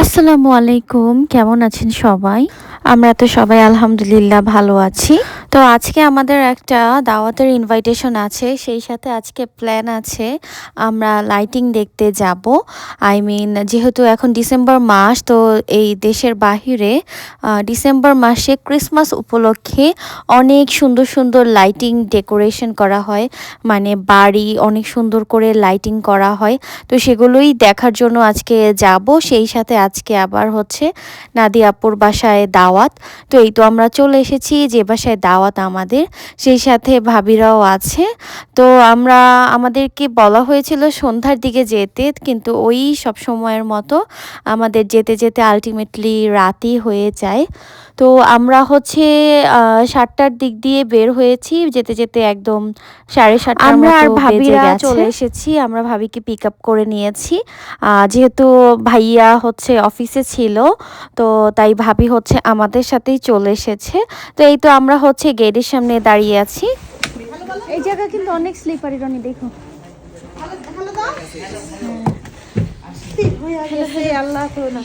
আসসালামু আলাইকুম, কেমন আছেন সবাই? আমরা তো সবাই আলহামদুলিল্লাহ ভালো আছি। তো আজকে আমাদের একটা দাওয়াতের ইনভাইটেশন আছে, সেই সাথে আজকে প্ল্যান আছে, আমরা লাইটিং দেখতে যাব। আই মিন যেহেতু এখন ডিসেম্বর মাস, তো এই দেশের বাহিরে ডিসেম্বর মাসে ক্রিসমাস উপলক্ষে অনেক সুন্দর সুন্দর লাইটিং ডেকোরেশন করা হয়। মানে বাড়ি অনেক সুন্দর করে লাইটিং করা হয়। তো সেগুলোই দেখার জন্য আজকে যাব, সেই সাথে আজকে আবার হচ্ছে নাদি আপুর বাসায় দাওয়াত। তো এই তো আমরা চলে এসেছি যে বাসায় দাওয়াত আমাদের, সেই সাথে ভাবিরাও আছে। তো আমরা, আমাদেরকে বলা হয়েছিল সন্ধ্যার দিকে যেতে, কিন্তু ওই সব সময়ের মতো আমাদের যেতে যেতে আলটিমেটলি রাতই হয়ে যায়। তো আমরা হচ্ছে আহ, সাতটার দিক দিয়ে বের হয়েছি যেতে যেতে একদম সাড়ে সাতটার আমরা আর ভাবিরা চলে এসেছি আমরা ভাবিকে পিক আপ করে নিয়েছি। যেহেতু ভাইয়া হচ্ছে অফিসে ছিল তো তাই ভাবি হচ্ছে আমাদের সাথেই চলে এসেছে। তো এই তো আমরা হচ্ছে গেটের সামনে দাঁড়িয়ে আছি। এই জায়গা কিন্তু অনেক স্লিপারি রনি দেখো আল্লাহ করো না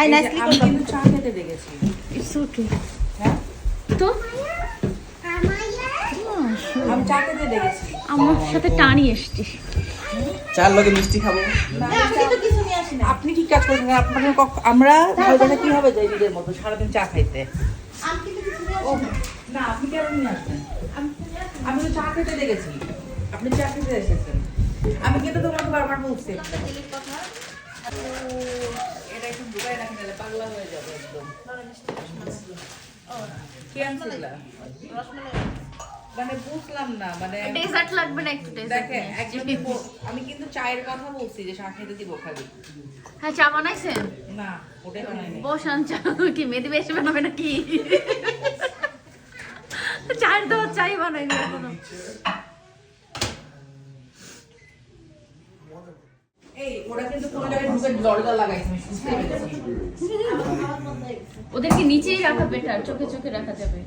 আই না স্লিপ আমি কিন্তু চা খেতে দেখেছি। ইটস ওকে তো? আমি চা খেতে দেখেছি আমার সাথে টানি এসছি চার লোকে মিষ্টি খাব। আপনি ঠিক কাজ করেছেন। কারণ আপনাদের আমরা ভাইবাসা কি হবে যাই নিজের মতো? সারাদিন চা খাইতে। ও, না। আপনি কেন নিয়ে আসবেন আমি- আমি তো চা খেতে দেখেছি আপনি চা খেতে এসেছেন। আমি কিন্তু তোমাকে বারবার বলছি। এটা একটু ঢুকাই রাখেন নাহলে পাগলা হয়ে যাবে একদম। মানে বুঝলাম না মানে ডেজার্ট লাগবে না একটু দেখে একজন আমি কিন্তু চায়ের কথা বলছি যে চা খেতে দিব খালি। হ্যাঁ চা বানাইছেন? না ওটাই বানাইনি বসান চা কি মেদি বেশি বানাবে নাকি? চায়ের তো চাই বানাইনি এখনও এই ওরা কিন্তু কোনো জায়গায় ঢুকে দরজা লাগাইছে আমি বুঝতে পেরেছি। ওদেরকে নিচেই রাখা বেটার চোখে চোখে রাখা যাবে।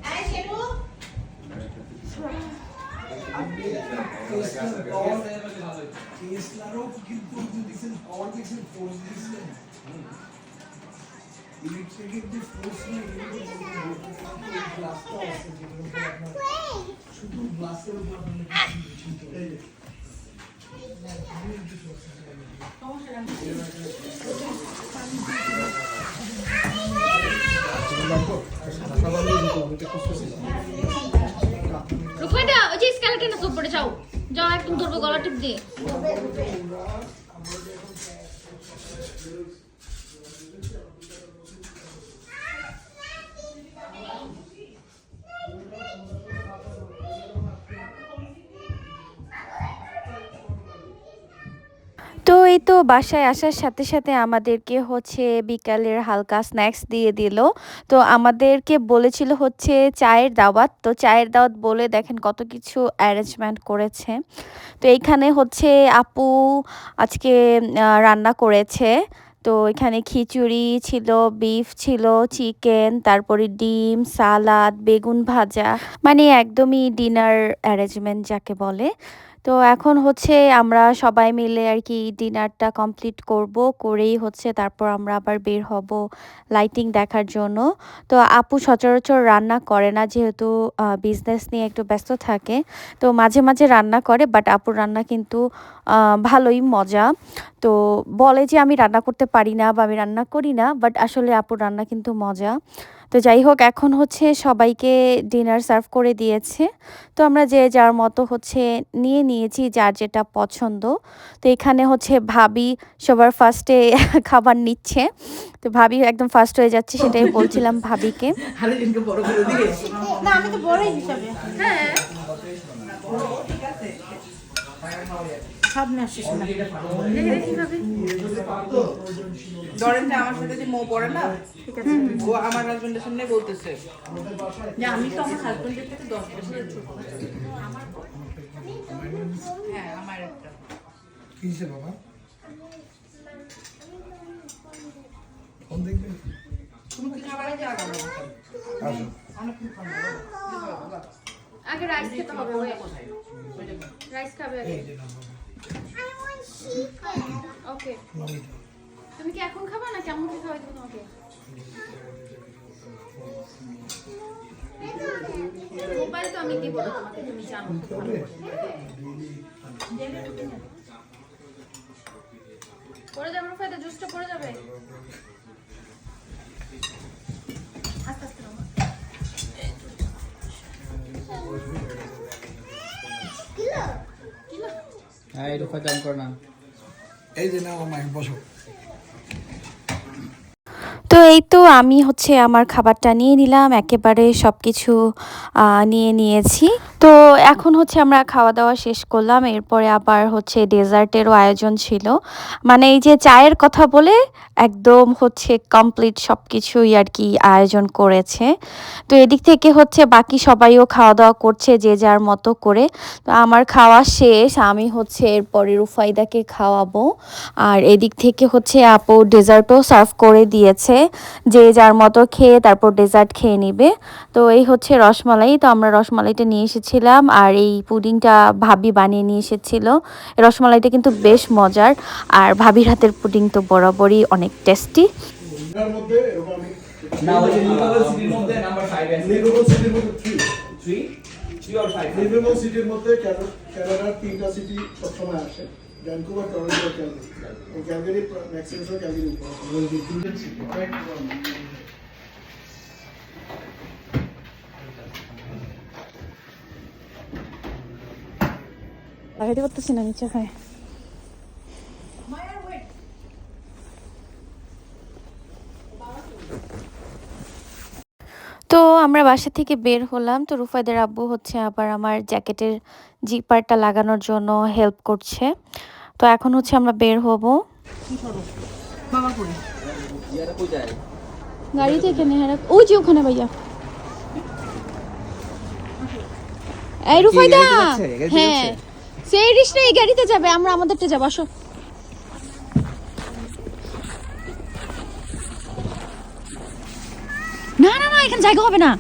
রুকমাইদা ওই যে স্কেল কেন সব পড়ে যাও। যাও একদম ধরবো গলা টিপ দিয়ে। তো এই তো বাসায় আসার সাথে সাথে আমাদেরকে হচ্ছে বিকালের হালকা স্ন্যাক্স দিয়ে দিল। তো আমাদেরকে বলেছিল হচ্ছে চায়ের দাওয়াত। তো চায়ের দাওয়াত বলে দেখেন কত কিছু অ্যারেঞ্জমেন্ট করেছে। তো এইখানে হচ্ছে আপু আজকে রান্না করেছে। তো এখানে খিচুড়ি ছিল বিফ ছিল চিকেন তারপরে ডিম সালাদ বেগুন ভাজা। মানে একদমই ডিনার অ্যারেঞ্জমেন্ট যাকে বলে। তো এখন হচ্ছে আমরা সবাই মিলে আর কি ডিনারটা কমপ্লিট করব, করেই হচ্ছে তারপর আমরা আবার বের হব লাইটিং দেখার জন্য। তো আপু সচরাচর রান্না করে না, যেহেতু বিজনেস নিয়ে একটু ব্যস্ত থাকে। তো মাঝে মাঝে রান্না করে বাট আপুর রান্না কিন্তু ভালোই মজা। তো বলে যে আমি রান্না করতে পারি না বা আমি রান্না করি না বাট আসলে আপুর রান্না কিন্তু মজা। তো যাই হোক এখন হচ্ছে সবাইকে ডিনার সার্ভ করে দিয়েছে। তো আমরা যে যার মতো হচ্ছে নিয়ে নিয়েছি যার যেটা পছন্দ। তো এখানে হচ্ছে ভাবি সবার ফার্স্টে খাবার নিচ্ছে। তো ভাবি একদম ফার্স্ট হয়ে যাচ্ছে সেটাই বলছিলাম ভাবিকে। না আমি তো বড়ই হিসাবে। হ্যাঁ। আসিস না ধরেন আমার সাথে যে মো পড়ে না ও আমার হাজবেন্ডের সামনে বলতেছে। যে আমি তো আমার হাজবেন্ডের থেকে দশ বছরের ছোট। হ্যাঁ আমার একটা। কিসে বাবা? ফোন দেখবে? তুমি কি করো খাব। আগে রাইস খেতে হবে রাইস খাবে আগে? ওকে তুমি কি এখন খাবা না কেমন কি খাওয়াই তোমাকে? মোবাইল তো আমি দিব না তোমাকে তুমি জানো। পড়ে যাবে রুফাইতে জুসটা পড়ে যাবে। হ্যাঁ এটা কাম করে না এই যে নাও আমার বসো। এই তো আমি হচ্ছে আমার খাবারটা নিয়ে নিলাম, একেবারে সব কিছু নিয়ে নিয়েছি। তো এখন হচ্ছে আমরা খাওয়া দাওয়া শেষ করলাম, এরপরে আবার হচ্ছে ডেজার্টেরও আয়োজন ছিল। মানে এই যে চায়ের কথা বলে একদম হচ্ছে কমপ্লিট সব কিছুই আর কি আয়োজন করেছে। তো এদিক থেকে হচ্ছে বাকি সবাইও খাওয়া দাওয়া করছে যে যার মতো করে। তো আমার খাওয়া শেষ, আমি হচ্ছে এরপরে রুফাইদাকে খাওয়াবো। আর এদিক থেকে হচ্ছে আপু ডেজার্টও সার্ভ করে দিয়েছে। যে যার মতো খেয়ে তারপর ডেজার্ট খেয়ে নিবে। তো এই হচ্ছে রসমালাই। তো আমরা রসমালাইটা নিয়ে এসেছিলাম আর এই পুডিংটা ভাবি বানিয়ে নিয়ে এসেছিল। এই রসমালাইটা কিন্তু বেশ মজার। আর ভাবির হাতের পুডিং তো বরাবরই অনেক টেস্টি সিটির মধ্যে নাম্বার 5 আছে। লিভেবল সিটির মধ্যে থ্রি 3 3 আর 5 লিভেবল সিটির মধ্যে ক্যানা- কানাডার তিনটা সিটি সবসময় আসে। Vancouver Toronto Calgary Calgary maximum Calgary উপর তিনটে সিটি লাগাইতে পারতেছি না নিচে তো আমরা বাসা থেকে বের হলাম। তো রুফায়দের আব্বু হচ্ছে আবার আমার জ্যাকেটের জিপারটা লাগানোর জন্য হেল্প করছে। তো এখন হচ্ছে আমরা বের হব। গাড়িতে এখানে হ্যাঁ ওই যে ওখানে ভাইয়া। এই রুফাইদা! হ্যাঁ। সেই রিস এই গাড়িতে যাবে আমরা আমাদেরটা যাব আসো। না না না এখানে জায়গা হবে না।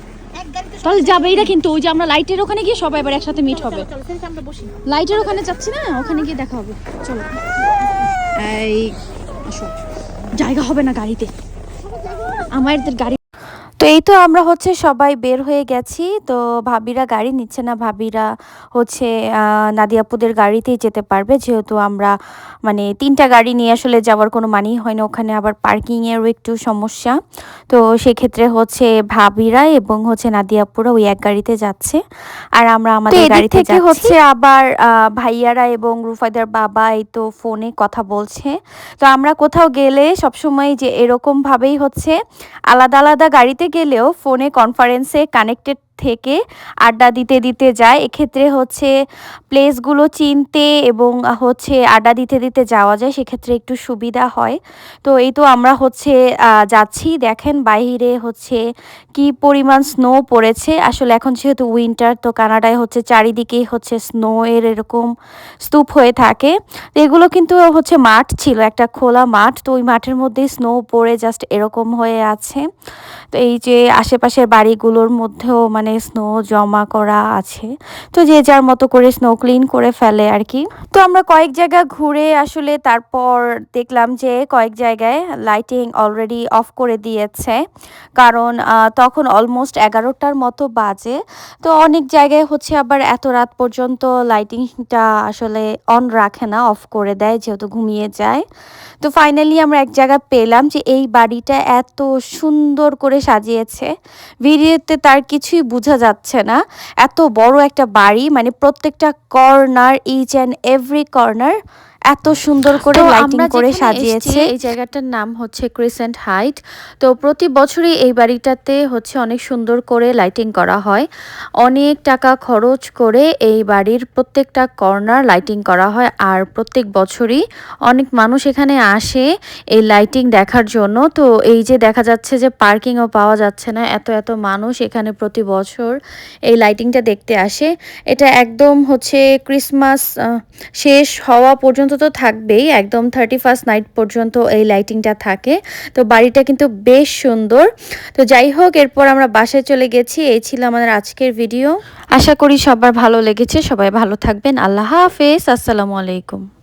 তাহলে যাবে এটা কিন্তু ওই যে আমরা লাইটের ওখানে গিয়ে সবাই এবার একসাথে মিট হবে। লাইটের ওখানে যাচ্ছি না? ওখানে গিয়ে দেখা হবে। চলো। এই আসো। জায়গা হবে না গাড়িতে। আমাদের গাড়ি তো এই তো আমরা হচ্ছে সবাই বের হয়ে গেছি। তো ভাবিরা গাড়ি নিচ্ছে না ভাবিরা হচ্ছে নাদিয়াপুদের গাড়িতেই যেতে পারবে। যেহেতু আমরা মানে তিনটা গাড়ি নিয়ে আসলে যাওয়ার কোনো মানেই হয় না। ওখানে আবার পার্কিংয়েরও একটু সমস্যা। তো সেক্ষেত্রে হচ্ছে ভাবিরা এবং হচ্ছে নাদিয়াপুরা ওই এক গাড়িতে যাচ্ছে। আর আমরা আমাদের গাড়িতে থেকে হচ্ছে আবার ভাইয়ারা এবং রুফাইদার বাবা এই তো ফোনে কথা বলছে। তো আমরা কোথাও গেলে সবসময় যে এরকম ভাবেই হচ্ছে আলাদা আলাদা গাড়িতে গেলেও ফোনে কনফারেন্সে কানেক্টেড থেকে আড্ডা দিতে দিতে যায়। এক্ষেত্রে হচ্ছে প্লেসগুলো চিনতে এবং হচ্ছে আড্ডা দিতে দিতে যাওয়া যায়, সেক্ষেত্রে একটু সুবিধা হয়। তো এই তো আমরা হচ্ছে যাচ্ছি। দেখেন বাইরে হচ্ছে কি পরিমাণ স্নো পড়েছে। আসলে এখন যেহেতু উইন্টার তো কানাডায় হচ্ছে চারিদিকেই হচ্ছে স্নো এর এরকম স্তূপ হয়ে থাকে। এগুলো কিন্তু হচ্ছে মাঠ ছিল, একটা খোলা মাঠ। তো ওই মাঠের মধ্যেই স্নো পড়ে জাস্ট এরকম হয়ে আছে। তো এই যে আশেপাশের বাড়িগুলোর মধ্যেও মানে স্নো জমা করা আছে। তো যে যার মতো করে স্নো ক্লিন করে ফেলে আর কি। তো আমরা কয়েক জায়গা ঘুরে আসলে তারপর দেখলাম যে কয়েক জায়গায় লাইটিং অলরেডি অফ করে দিয়েছে। কারণ তখন অলমোস্ট এগারোটার মতো বাজে। তো অনেক জায়গায় হচ্ছে আবার এত রাত পর্যন্ত লাইটিংটা আসলে অন রাখে না অফ করে দেয় যেহেতু ঘুমিয়ে যায়। তো ফাইনালি আমরা এক জায়গা পেলাম যে এই বাড়িটা এত সুন্দর করে সাজিয়েছে। ভিডিওতে তার কিছুই বোঝা যাচ্ছে না। এত বড় একটা বাড়ি মানে প্রত্যেকটা corner each and every corner এত সুন্দর করে লাইটিং করে সাজিয়েছে। এই জায়গাটার নাম হচ্ছে ক্রিসেন্ট হাইট তো প্রতি বছরই এই বাড়িটাতে হচ্ছে অনেক সুন্দর করে লাইটিং করা হয়। অনেক টাকা খরচ করে এই বাড়ির প্রত্যেকটা কর্নার লাইটিং করা হয়। আর প্রত্যেক বছরই অনেক মানুষ এখানে আসে এই লাইটিং দেখার জন্য। তো এই যে দেখা যাচ্ছে যে পার্কিংও পাওয়া যাচ্ছে না এত এত মানুষ এখানে প্রতি বছর এই লাইটিংটা দেখতে আসে। এটা একদম হচ্ছে ক্রিসমাস শেষ হওয়া পর্যন্ত তো থাকবেই, একদম থার্টি ফার্স্ট নাইট পর্যন্ত এই লাইটিংটা থাকে। তো বাড়িটা কিন্তু বেশ সুন্দর। তো যাই হোক, এরপর আমরা বাসায় চলে গেছি। এই ছিল আমাদের আজকের ভিডিও আশা করি সবার ভালো লেগেছে। সবাই ভালো থাকবেন। আল্লাহ হাফেজ। আসসালামু আলাইকুম।